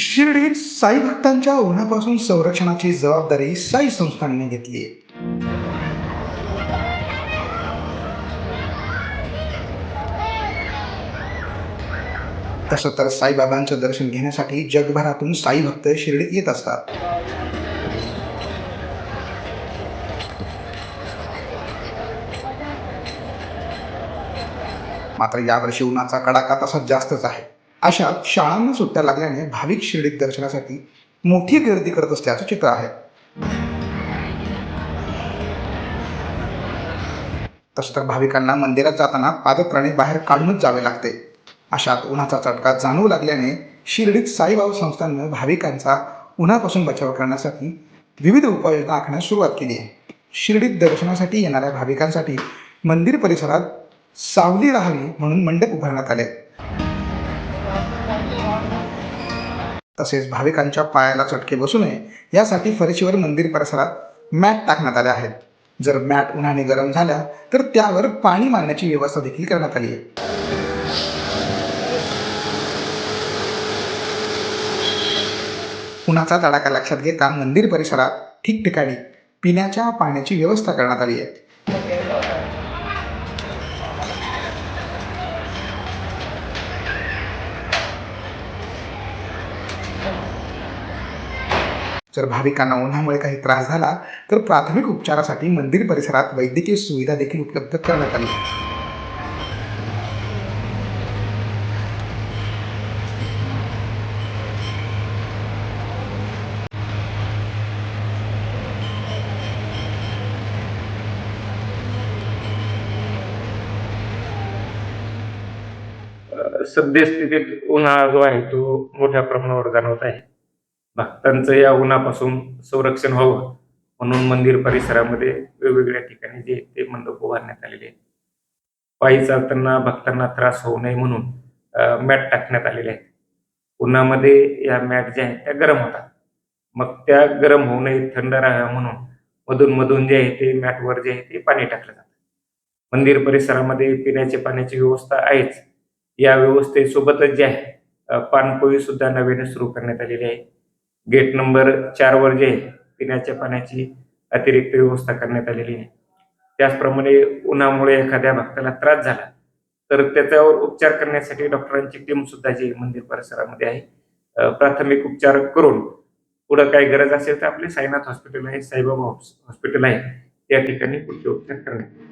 शिर्डीत साई भक्तांच्या उन्हापासून संरक्षणाची जबाबदारी साई संस्थानने घेतली आहे. तसं तर साईबाबांचं दर्शन घेण्यासाठी जगभरातून साई भक्त शिर्डीत येत असतात. मात्र यावर्षी उन्हाचा कडाका तसा जास्तच आहे. अशात शाळांना सुट्ट्या लागल्याने भाविक शिर्डीत दर्शनासाठी मोठी गर्दी करत असल्याचं चित्र आहे. तसं तर भाविकांना मंदिरात जाताना पादत्राणे बाहेर काढूनच जावे लागते. अशात उन्हाचा चटका जाणवू लागल्याने शिर्डीत साईबाबा संस्थांनं भाविकांचा उन्हापासून बचाव करण्यासाठी विविध उपाययोजना आखण्यास सुरुवात केली आहे. शिर्डीत दर्शनासाठी येणाऱ्या भाविकांसाठी मंदिर परिसरात सावली राहावी म्हणून मंडप उभारण्यात आले. तसेच भाविकांच्या पायाला चटके बसू नये यासाठी फरशीवर मंदिर परिसरात मॅट टाकण्यात आले आहेत. जर मॅट उन्हाने गरम झाल्या तर त्यावर पाणी मारण्याची व्यवस्था देखील करण्यात आली आहे. उन्हाचा तडाखा लक्षात घेता मंदिर परिसरात ठिकठिकाणी पिण्याच्या पाण्याची व्यवस्था करण्यात आली आहे. जर भाविकांना उन्हामुळे काही त्रास झाला तर प्राथमिक उपचारासाठी मंदिर परिसरात वैद्यकीय सुविधा देखील उपलब्ध करण्यात आली. सद्यस्थितीत उन्हाळा जो आहे तो मोठ्या प्रमाणावर जाणवत आहे. भक्तांचं या उन्हापासून संरक्षण व्हावं म्हणून मंदिर परिसरामध्ये वेगवेगळ्या ठिकाणी जे ते मंडप उभारण्यात आलेले आहेत. पायी चालताना भक्तांना त्रास होऊ नये म्हणून मॅट टाकण्यात आलेले आहेत. उन्हामध्ये या मॅट ज्या आहेत त्या गरम होतात. मग त्या गरम होऊ नये थंड राहाव्या म्हणून मधून मधून जे आहे ते मॅटवर जे आहे ते पाणी टाकलं जातं. मंदिर परिसरामध्ये पिण्याच्या पाण्याची व्यवस्था आहेच. या व्यवस्थेसोबतच जे आहे पाणपोळी सुद्धा नव्याने सुरू करण्यात आलेली आहे. गेट नंबर चार वर जे आहे पिण्याच्या पाण्याची अतिरिक्त व्यवस्था करण्यात आलेली आहे. त्याचप्रमाणे उन्हामुळे एखाद्या भक्ताला त्रास झाला तर त्याच्यावर उपचार करण्यासाठी डॉक्टरांची टीम सुद्धा जी मंदिर परिसरामध्ये आहे प्राथमिक उपचार करून पुढं काही गरज असेल तर आपले साईनाथ हॉस्पिटल आहे साईबाबा हॉस्पिटल आहे. त्या ठिकाणी पुढचे उपचार करण्यात